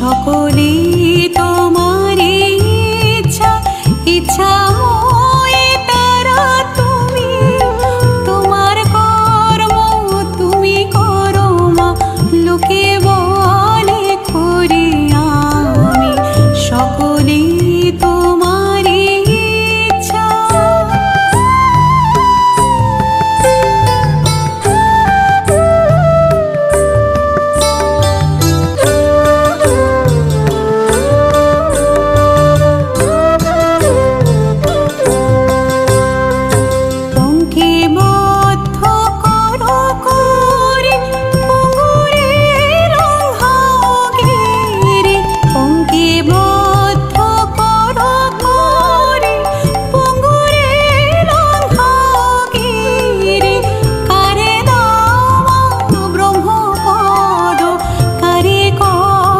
সকলেই